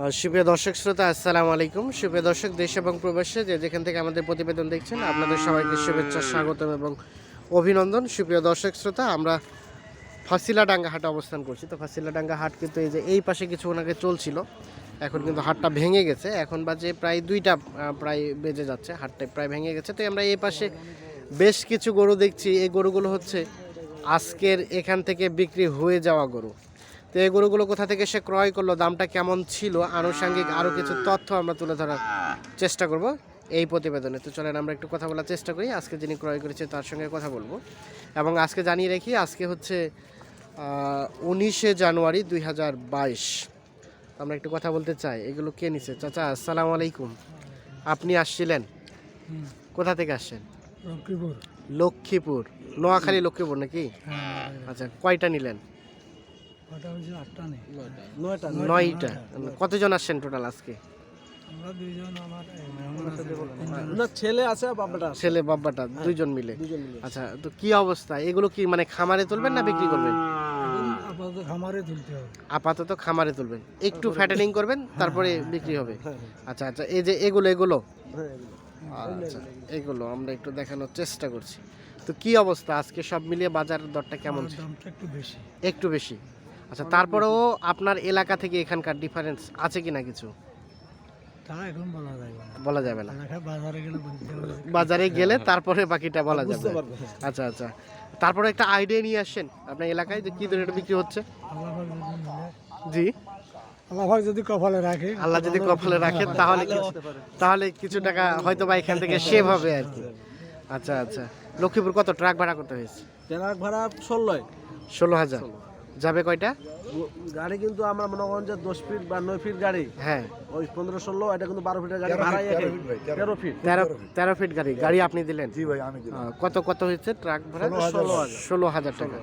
সুপ্রিয় দর্শক শ্রোতা, আসসালামু আলাইকুম। সুপ্রিয় দর্শক, দেশ এবং প্রবাসে যে যেখান থেকে আমাদের প্রতিবেদন দেখছেন, আপনাদের সবাইকে শুভেচ্ছা, স্বাগতম এবং অভিনন্দন। সুপ্রিয় দর্শক শ্রোতা, আমরা ফাসিলাডাঙ্গা হাটে অবস্থান করছি। তো ফাসিলাডাঙ্গা হাট কিন্তু এই যে এই পাশে কিছুক্ষণ আগে চলছিল। এখন কিন্তু হাটটা ভেঙে গেছে। এখন বাজে প্রায় দুইটা প্রায় বেজে যাচ্ছে। হাটটা প্রায় ভেঙে গেছে। তো আমরা এই পাশে বেশ কিছু গরু দেখছি। এই গরুগুলো হচ্ছে আজকের এখান থেকে বিক্রি হয়ে যাওয়া গরু। তো এই গরুগুলো কোথা থেকে সে ক্রয় করল দামটা কেমন ছিল আনুষঙ্গিক আরও কিছু তথ্য আমরা তুলে ধরার চেষ্টা করব এই প্রতিবেদনে। তো চলেন আমরা একটু কথা বলার চেষ্টা করি আজকে যিনি ক্রয় করেছে তার সঙ্গে কথা বলব। এবং আজকে জানিয়ে রাখি আজকে হচ্ছে উনিশে জানুয়ারি দুই হাজার বাইশ। আমরা একটু কথা বলতে চাই এগুলো কে নিছে? চাচা আসসালামু আলাইকুম। আপনি আসছিলেন? কোথা থেকে আসছেন? রকিপুর লক্ষ্মীপুর নোয়াখালী লক্ষ্মীপুর নাকি? আচ্ছা কয়টা নিলেন? আটটা নেই। নয়টা। নয়টা? কতজন আসছেন টোটাল আজকে? না। ছেলে আছে বাবাটা ছেলে বাব্বাটা দুইজন মিলে। আচ্ছা তো কি অবস্থা? এগুলো কি মানে খামারে তুলবেন না বিক্রি করবেন? আপাতত খামারে তুলতে হবে। আপাতত খামারে তুলবেন। একটু ফ্যাটেনিং করবেন তারপরে বিক্রি হবে। আচ্ছা আচ্ছা এই যে এগুলো এগুলো? হ্যাঁ, আচ্ছা এগুলো আমরা একটু দেখানোর চেষ্টা করছি। তো কি অবস্থা? আজকে সব মিলিয়ে বাজার দরটা কেমন বেশি। একটু বেশি। আচ্ছা তারপরেও আপনার এলাকা থেকে এখানকার ডিফারেন্স আছে কিনা কিছু? তা এখন বলা যায় না। বলা যাবে না। বাজারে গেলে বাজারে গেলে তারপরে বাকিটা বলা যাবে। আচ্ছা আচ্ছা। তারপরে একটা আইডিয়া নিয়ে আসেন আপনার এলাকায় যে কি এটা বিক্রি হচ্ছে? মিলে জি। আল্লাহ যদি কপালে রাখে আল্লাহ যদি কপালে রাখেন তাহলে কিছু তাহলে কিছু টাকা হয়তো বা এখান থেকে সেভ হবে আর কি। আচ্ছা আচ্ছা। লক্ষ্মীপুর কত? ট্রাক ভাড়া করতে হয়েছে? ট্রাক ভাড়া ষোলোয়। ষোলো হাজার। যাবে কয়টা? গাড়ি কিন্তু আমরা মনে করেন যে দশ ফিট বা নয় ফিট গাড়ি। হ্যাঁ। ওই পনেরো ষোলো এটা কিন্তু বারো ফিটের গাড়ি ভাড়াই একই তেরো ফিট তেরো তেরো ফিট গাড়ি গাড়ি আপনি দিলেন? জি ভাই আমি কত কত হয়েছে ট্রাক ভাড়া? ষোলো হাজার। ষোলো হাজার। টাকা।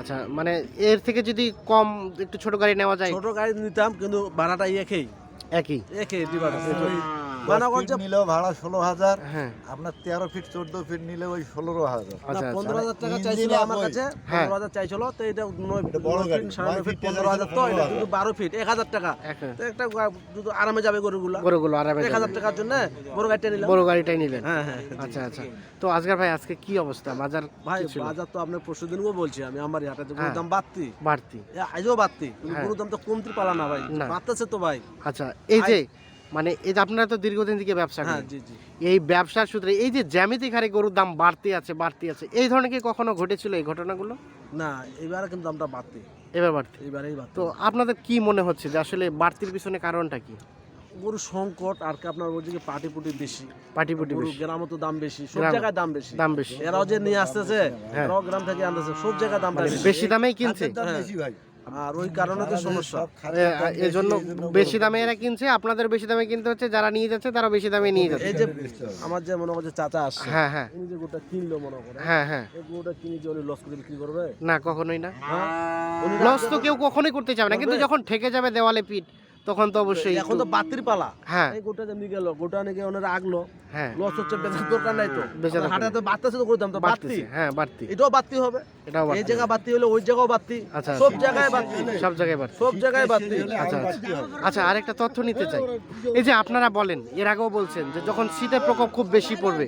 আচ্ছা মানে এর থেকে যদি কম একটু ছোট গাড়ি নেওয়া যায়? ছোট গাড়ি নিতাম কিন্তু ভাড়াটা একই। একই? একই মনে নিলেও ভাড়া ষোলো হাজার হ্যাঁ। আপনার তেরো ফিট চোদ্দ ফিট নিলে ওই ষোলো হাজার। আচ্ছা আচ্ছা। পনেরো হাজার টাকা চাইছিল আমার কাছে হ্যাঁ। পনেরো হাজার চাইছিল তো এটা নয় ফিট, সাড়ে ফিট পনেরো হাজার তো পনেরো এটা কিন্তু বারো ফিট এক হাজার টাকা। তো একটা আরামে যাবে গরুগুলা। গরুগুলো আরামে এক হাজার টাকার জন্য বড় গাড়িটা নিলাম। বড় গাড়িটাই নিলেন। হ্যাঁ আচ্ছা আচ্ছা। তো আজকের ভাই আজকে কি অবস্থা? বাজার ভাই বাজার তো আপনার পরশু দিনও বলছি আমি আমার হাটে। গরুর দাম বাড়তি। বাড়তি। আজও বাড়তি। গরুর দাম তো কমতি পালা না ভাই। বাড়তেছে তো ভাই। আচ্ছা এই যে মানে এই যে আপনারা তো দীর্ঘদিন থেকে ব্যবসা হ্যাঁ করেন। জি জি। এই ব্যবসার সূত্রে এই যে জ্যামিতিক হারে গরুর দাম বাড়তি আছে বাড়তি আছে এই ধরনের কি কখনো ঘটেছিল এই ঘটনাগুলো? না এবারে কিন্তু দামটা বাড়তি। এবার বাড়তি। এবারেই বাড়তি। তো আপনাদের কি মনে হচ্ছে যে আসলে বাড়তির পিছনে কারণটা কি? গরু সংকট আর কি আপনার ওইদিকে পাটি পুটি বেশি। পাটিপুটি গরু বেশি। গ্রামও তো দাম বেশি সব জায়গায় দাম বেশি। দাম বেশি। এরাও যে নিয়ে আসতেছে হ্যাঁ। এরাও গ্রাম থেকে আনতেছে সব জায়গায় দামটা মানে বেশি। বেশি দামেই কিনছে। হ্যাঁ। বেশি ভাই। আর ওই কারণে তো সমস্যা। দাম এই জন্য বেশি দামে এরা কিনছে আপনাদের বেশি দামে কিনতে হচ্ছে যারা নিয়ে যাচ্ছে তারা বেশি দামে নিয়ে যাচ্ছে। এই যে আমার যে মনে করছে চাচা আসছে হ্যাঁ হ্যাঁ। উনি যে গোটা কিনলো মনে করে হ্যাঁ হ্যাঁ। এই গোটা কিনে যে উনি লস করে বিক্রি করবে? না কখনোই না। হ্যাঁ? লস তো কেউ কখনোই করতে চাবে না কিন্তু যখন ঠেকে যাবে দেওয়ালে পিঠ তখন তো অবশ্যই এখন তো বাতির পালা। হ্যাঁ। এই গোটা নিয়ে গেল গোটা গিয়ে ওনারা আগলো। হ্যাঁ। লস হচ্ছে বেচার দরকার নাই তো। বেচার দরকার হাটে তো বাড়তেছে তো করতাম তো বাড়তি? হ্যাঁ বাড়তি। এটাও বাড়তি হবে। এটাও এই বাড়তি জায়গা বাড়তি হলে ওই জায়গাও বাড়তি। আচ্ছা, সব আচ্ছা। জায়গায় বাড়তি। সব জায়গায় বাড়তি। সব জায়গায় বাড়তি। আচ্ছা আচ্ছা। আচ্ছা আরেকটা তথ্য নিতে চাই। এই যে আপনারা বলেন এর আগেও বলছেন যে যখন শীতের প্রকোপ খুব বেশি পড়বে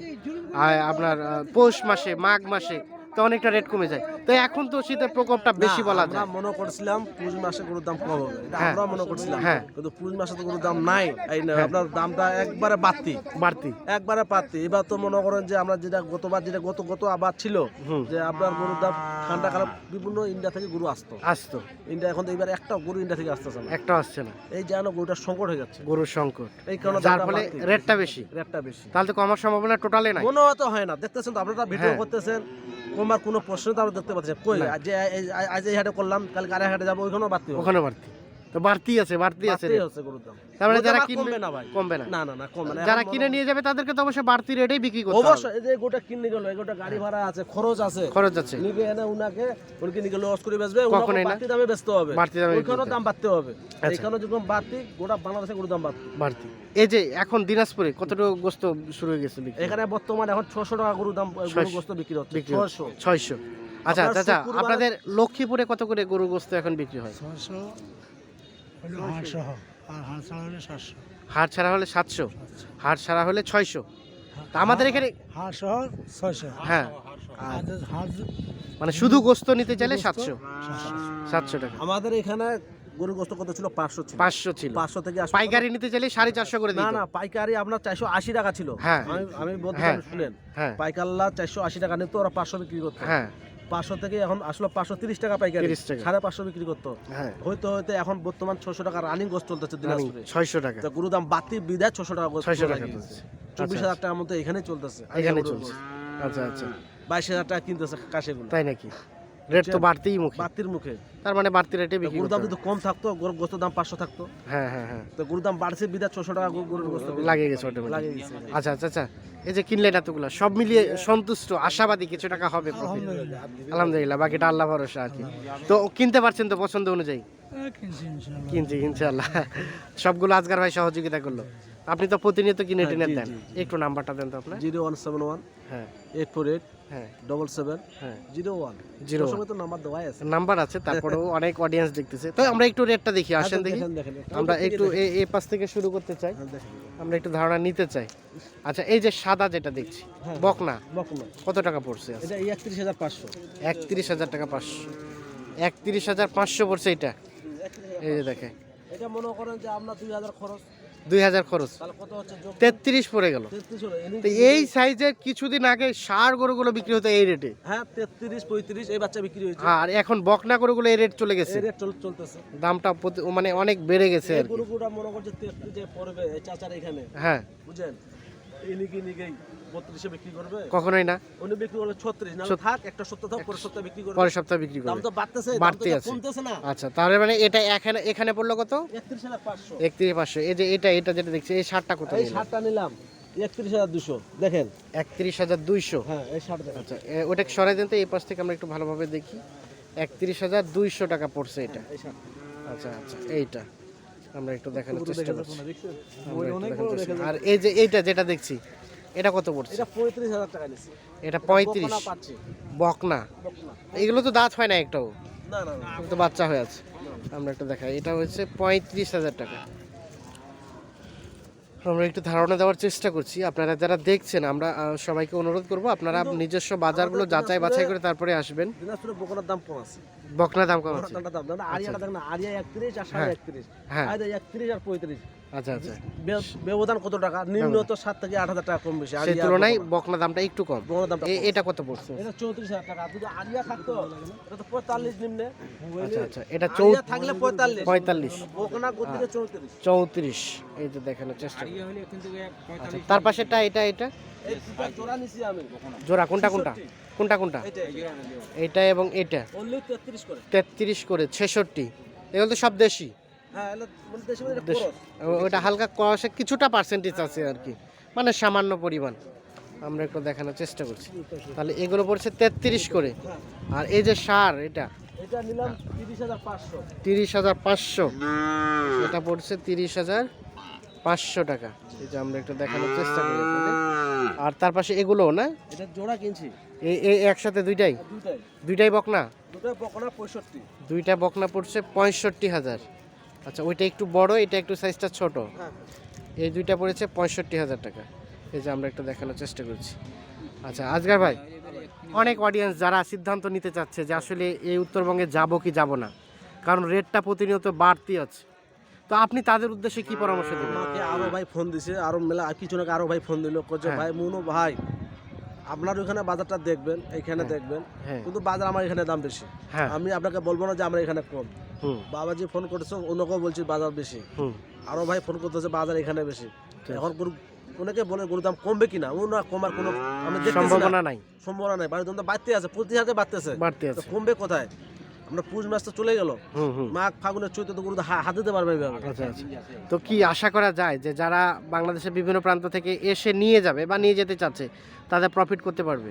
আপনার পৌষ মাসে মাঘ মাসে তখন একটা রেট কমে যায়। তো এখন তো শীতের প্রকোপটা বেশি বলা যায়। মনে করছিলাম পুষ মাসে গরুর দাম কম হবে। এটা হ্যাঁ। আমরা মনে করছিলাম। হ্যাঁ। কিন্তু পুষ মাসে তো গরুর দাম নাই। এই না, আপনার দামটা একবারে বাড়তি। বাড়তি। একবারে বাড়তি। এবার তো মনে করেন যে আমরা যেটা গতবার যেটা গত গত আবার ছিল যে আপনার গরুর দাম ঠান্ডা কালে বিভিন্ন ইন্ডিয়া থেকে গরু আসতো। আসতো। ইন্ডিয়া এখন তো এবার একটা গরু ইন্ডিয়া থেকে আসতেছে না। একটা আসছে না। এই যেন গরুটার সংকট হয়ে যাচ্ছে। গরুর সংকট। এই কারণে যার ফলে রেটটা বেশি। রেটটা বেশি। তাহলে তো কমার সম্ভাবনা টোটালে নাই। মনে হয়তো হয় না। দেখতেছেন তো আপনারা ভিডিও হ্যাঁ। করতেছেন। কমার কোনো প্রশ্ন তো আমরা দেখতে পাচ্ছি কই? আজ যে- এই- আজ এই হাটে করলাম কালকে আরেক হাটে যাব ওইখানেও বাড়তি ওখানে বাড়তি। তো বাড়তি আছে বাড়তি আছে মানে যারা কিনবে না ভাই। কমবে না। না না না কমবে না। যারা এখন কিনে নিয়ে যাবে তাদেরকে তো অবশ্যই বাড়তি রেটেই বিক্রি করতে হবে। অবশ্যই যে গোটা কিনে গেল গোটা গাড়ি ভাড়া আছে খরচ আছে। খরচ আছে। নিবে এনে উনাকে উনকে নিয়ে লস করে বেচবে উনাকে বাড়তি দামে বেচতে হবে। বাড়তি দামে দাম বাড়তে হবে। আচ্ছা। এইখানেও যেরকম বাড়তি গোটা বাংলাদেশে দাম বাড়তি। বাড়তি। এই যে এখন দিনাজপুরে কতটুকু গোস্ত শুরু হয়ে গেছে এখানে বর্তমানে এখন ছশো টাকা গরুর দাম গরু গোস্ত বিক্রি হচ্ছে। বিক্রি ছশো ছয়শো। আচ্ছা চাচা শুক্রবারে- আপনাদের লক্ষ্মীপুরে কত করে গরু গোস্ত এখন বিক্রি হয়? ছশো হলো আর ছাড়া হলে সাতশো। হাড় ছাড়া হলে সাতশো। হাড় ছাড়া হলে ছয়শো। তা আমাদের এখানে হাঁস সহ ছয়শো। হ্যাঁ। আর মানে শুধু গোস্ত নিতে চাইলে সাতশো। সাতশো টাকা। আমাদের এখানে গরু গোস্ত কত ছিল? পাঁচশো ছিল। পাঁচশো ছিল। পাঁচশো থেকে পাইকারি নিতে চাইলে সাড়ে চারশো করে না না পাইকারি আপনার চারশো আশি টাকা ছিল। হ্যাঁ। আমি আমি বলতে হ্যাঁ। শুনেন। হ্যাঁ। পাইকারলা চারশো আশি টাকা নিত ওরা পাঁচশো বিক্রি করতো। হ্যাঁ। পাঁচশো থেকে এখন আসলে পাঁচশো তিরিশ টাকা পাইকারি। সাড়ে পাঁচশো বিক্রি করতো। হ্যাঁ। হয়তো হয়তো এখন বর্তমান ছশো টাকা রানিং গোস্ত চলতেছে দিনাজপুরে। ছয়শো টাকা। তো গরু দাম বাড়তি বিদায় ছশো টাকা ছয়শো টাকা চব্বিশ আচ্ছা, হাজার টাকার মধ্যে এখানে চলতেছে। এখানে চলছে। আচ্ছা আচ্ছা। বাইশ হাজার টাকা কিনতেছে কাশেগুলো। তাই নাকি? রেট তো বাড়তেই মুখে। বাড়তির মুখে। তার মানে বাড়তি রেটে বিক্রি গরুর দাম। যদি কম থাকতো গরুর গোস্তের দাম পাঁচশো থাকতো। হ্যাঁ হ্যাঁ হ্যাঁ। তো গরুর দাম বাড়ছে বিদায় ছশো টাকা গরু- গরুর গোস্ত লাগিয়ে গেছে অটোমেটিক লাগিয়ে গেছে। আচ্ছা আচ্ছা আচ্ছা। এই যে কিনলে কিনলেন এতগুলো সব মিলিয়ে সন্তুষ্ট আশাবাদী কিছু টাকা হবে আলহামদুলিল্লাহ। আলহামদুলিল্লাহ বাকিটা আল্লাহ ভরসা আর কি। তো কিনতে পারছেন তো পছন্দ অনুযায়ী? হ্যাঁ, কিনছি ইনশাল্লাহ সবগুলো আজকার ভাই সহযোগিতা করল। আপনি তো প্রতিনিয়ত কিনে হ্যাঁ, টেনে দেন। একটু নাম্বারটা দেন তো আপনার। জিরো ওয়ান সেভেন ওয়ান হ্যাঁ। এইট ফোর এইট হ্যাঁ। ডবল সেভেন হ্যাঁ। Zero one. জিরো তো নাম্বার দেওয়াই আছে। নাম্বার আছে তারপরেও অনেক অডিয়েন্স দেখতেছে। তো আমরা একটু রেটটা দেখি আসেন দেখি। আমরা একটু এ- পাশ থেকে শুরু করতে চাই। হ্যাঁ, আমরা একটু ধারণা নিতে চাই। আচ্ছা এই যে সাদা যেটা দেখছি বকনা। বকনা। কত টাকা পড়ছে এটা একত্রিশ হাজার পাঁচশো। একত্রিশ হাজার টাকা পাঁচশো। একত্রিশ হাজার পাঁচশো পড়ছে এটা। এই যে দেখে এটা মনে করেন যে আপনার দুই হাজার খরচ। দুই হাজার খরচ। তেত্রিশ পড়ে গেল। এই সাইজের কিছুদিন আগে সার গরুগুলো বিক্রি হতো এই রেটে হ্যাঁ তেত্রিশ পঁয়ত্রিশ এই বাচ্চা বিক্রি হয়েছে। আর এখন বকনা গরুগুলো এই রেট চলে গেছে। রেট চলতেছে। দামটা মানে অনেক বেড়ে গেছে এই আর কি। গরুগুলা মনে করছে পড়বে চাচার এখানে। হ্যাঁ। বুঝেন? বত্রিশে বিক্রি করবে? কখনোই না। উনি বিক্রি করলে ছত্রিশ না থাক একটা সত্তর থাক পরে সত্তর বিক্রি করবে। পরের সপ্তাহে বিক্রি করবে। দাম তো বাড়তি যা আছে। কমতেছে না। আচ্ছা তাহলে মানে এটা এখানে এখানে পড়ল কত? একত্রিশ হাজার পাঁচশো। একত্রিশ পাঁচশো। এই যে এটা এটা যেটা দেখছি এই শার্টটা কত এই শার্টটা নিলাম। একত্রিশ হাজার দুশো। দেখেন। একত্রিশ হাজার দুইশো। হ্যাঁ এই শার্ট আচ্ছা ওটা সরাই দেন তো এই পাশ থেকে আমরা একটু ভালোভাবে দেখি। একত্রিশ হাজার দুইশো টাকা পড়ছে এটা। আচ্ছা আচ্ছা এইটা। আমরা একটু দেখানোর চেষ্টা করছি। আর এই যে এইটা যেটা দেখছি এটা কত পড়ছে? এটা পঁয়ত্রিশ হাজার টাকা নিচ্ছে এটা পঁয়ত্রিশ। বকনা। এগুলো তো দাঁত হয় না একটাও? না না তো বাচ্চা হয়ে আছে। আমরা একটু দেখাই। এটা হচ্ছে পঁয়ত্রিশ হাজার টাকা। আমরা একটু ধারণা দেওয়ার চেষ্টা করছি। আপনারা যারা দেখছেন আমরা সবাইকে অনুরোধ করব আপনারা নিজস্ব বাজারগুলো যাচাই বাছাই করে তারপরে আসবেন। বকনার দাম কম আছে। বকনা দাম কম আছে। বকনার আরিয়াটা দেখ আরিয়া একত্রিশ আর সাড়ে একত্রিশ আর পঁয়ত্রিশ। আচ্ছা আচ্ছা। ব্যবধান কত টাকা? নিম্ন তো সাত থেকে আট হাজার টাকা কম বেশি। সেই আরিয়া তুলনায় বকনা। বকনা দামটা একটু কম। এ- এটা কত পড়ছে? এটা চৌত্রিশ হাজার টাকা। যদি আরিয়া থাকতো এটা তো পঁয়তাল্লিশ নিম্নে। আচ্ছা আচ্ছা। এটা চৌ থাকলে পঁয়তাল্লিশ। পঁয়তাল্লিশ। বকনা গতিতে চৌত্রিশ। চৌত্রিশ। এই যে দেখানোর চেষ্টা আচ্ছা তার পাশেটা এটা এটা? জোড়া কোনটা কোনটা? কোনটা কোনটা? এটা এবং এটা তেত্রিশ করে ছেষট্টি। এগুলো তো সব দেশি। হ্যাঁ এগুলো মানে মানে ওটা হালকা কষে কিছুটা পার্সেন্টেজ আছে আর কি। মানে সামান্য পরিমাণ। আমরা একটু দেখানোর চেষ্টা করছি। তাহলে এগুলো পড়ছে তেত্রিশ করে। হ্যাঁ। আর এই যে সার এটা? তিরিশ হাজার পাঁচশো। এটা পড়ছে তিরিশ হাজার পাঁচশো টাকা। এই যে আমরা একটু দেখানোর চেষ্টা করি আপনাদের। আর তার পাশে এগুলোও না? এটা জোড়া কিনছি। এই এই একসাথে দুইটাই? দুইটাই। বকনা? দুটাই বকনা পঁয়ষট্টি। দুইটা বকনা পড়ছে পঁয়ষট্টি হাজার। আচ্ছা ওইটা একটু বড় এটা একটু সাইজটা ছোট। হ্যাঁ। এই দুইটা পড়েছে পঁয়ষট্টি হাজার টাকা। এই যে আমরা একটু দেখানোর চেষ্টা করছি। আচ্ছা আজগার ভাই অনেক অডিয়েন্স যারা সিদ্ধান্ত নিতে চাচ্ছে যে আসলে এই উত্তরবঙ্গে যাব কি যাব না কারণ রেটটা প্রতিনিয়ত বাড়তি আছে। তো আপনি তাদের উদ্দেশ্যে কি পরামর্শ দেবেন? আমাকে আরও ভাই ফোন দিছে আরও মেলা কিছু না আরও ভাই ফোন দিল। করছে হ্যাঁ। ভাই মুনো ভাই আপনার ওখানে বাজারটা দেখবেন এখানে দেখবেন। হ্যাঁ। কিন্তু বাজার আমার এখানে দাম বেশি। হ্যাঁ। আমি আপনাকে বলব না যে আমরা এখানে কম। হুম। বাবাজি ফোন করছে অন্যকেও বলছি বাজার বেশি। হুম। আরও ভাই ফোন করতেছে বাজার এখানে বেশি। এখন গরু অনেকে বলে গরুর দাম কমবে কিনা? ও না কমার কোনো আমি সম্ভাবনা নাই। সম্ভাবনা নাই। বাড়ির দাম তো বাড়তে আছে প্রতি হাতে বাড়তেছে। বাড়তি আছে। কমবে কোথায়? আমরা পুষ মাস তো চলে গেল। মাঘ ফাগুনের চৈত্র তো গরু হাতে দিতে পারবে। আচ্ছা আচ্ছা। তো কি আশা করা যায় যে যারা বাংলাদেশের বিভিন্ন প্রান্ত থেকে এসে নিয়ে যাবে বা নিয়ে যেতে চাচ্ছে তাদের প্রফিট করতে পারবে?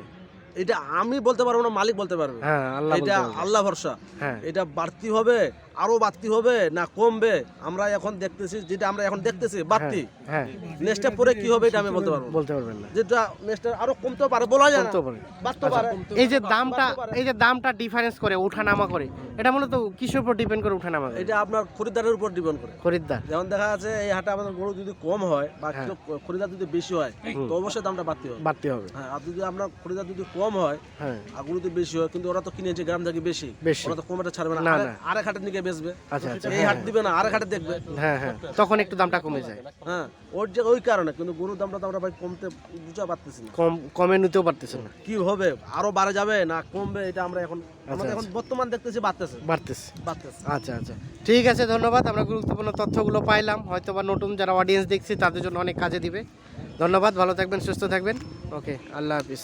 এটা আমি বলতে পারব না মালিক বলতে পারবে। হ্যাঁ এটা আল্লাহ ভরসা। হ্যাঁ। এটা বাড়তি হবে আরও বাড়তি হবে না কমবে? আমরা এখন দেখতেছি যেটা আমরা এখন দেখতেছি বাড়তি। হ্যাঁ। নেক্সটে পরে কি হবে এটা আমি বলতে পারব বলতে পারবেন না। যেটা নেক্সটে আরও কমতেও পারে বলা যায় না। পারে। বাড়তে পারে। এই যে দামটা এই যে দামটা ডিফারেন্স করে ওঠানামা করে এটা মূলত কিসের উপর ডিপেন্ড করে ওঠানামা করে? এটা আপনার খরিদ্দারের উপর ডিপেন্ড করে। খরিদ্দার। যেমন দেখা যাচ্ছে এই হাটে আমাদের গরু যদি কম হয় বা হ্যাঁ। খরিদার যদি বেশি হয় তো অবশ্যই দামটা বাড়তি হবে। বাড়তে হবে। হ্যাঁ আর যদি আপনার খরিদ্দার যদি কম হয় হ্যাঁ। আর গরু যদি বেশি হয় কিন্তু ওরা তো কিনেছে গ্রাম থেকে বেশি। ওরা তো কম এটা ছাড়বে না। আরেক হাটের দিকে বেচবে। আচ্ছা আচ্ছা এই হাট দিবে না আরেক হাটে দেখবে। হ্যাঁ হ্যাঁ তখন একটু দামটা কমে যায়। হ্যাঁ ওর যে ওই কারণে কিন্তু গরুর দামটা তো আমরা ভাই কমতে বুঝা পারতেছি না। কম কমে নিতেও পারতেছে না। কি হবে আরও বাড়ে যাবে না কমবে এটা আমরা এখন আমরা আচ্ছা, এখন বর্তমান দেখতেছি বাড়তেছে। বাড়তেছে। বাড়তেছে। আচ্ছা আচ্ছা। ঠিক আছে ধন্যবাদ। আমরা গুরুত্বপূর্ণ তথ্যগুলো পাইলাম। হয়তো বা নতুন যারা অডিয়েন্স দেখছি তাদের জন্য অনেক কাজে দিবে। ধন্যবাদ ভালো থাকবেন সুস্থ থাকবেন। ওকে আল্লাহ হাফিজ।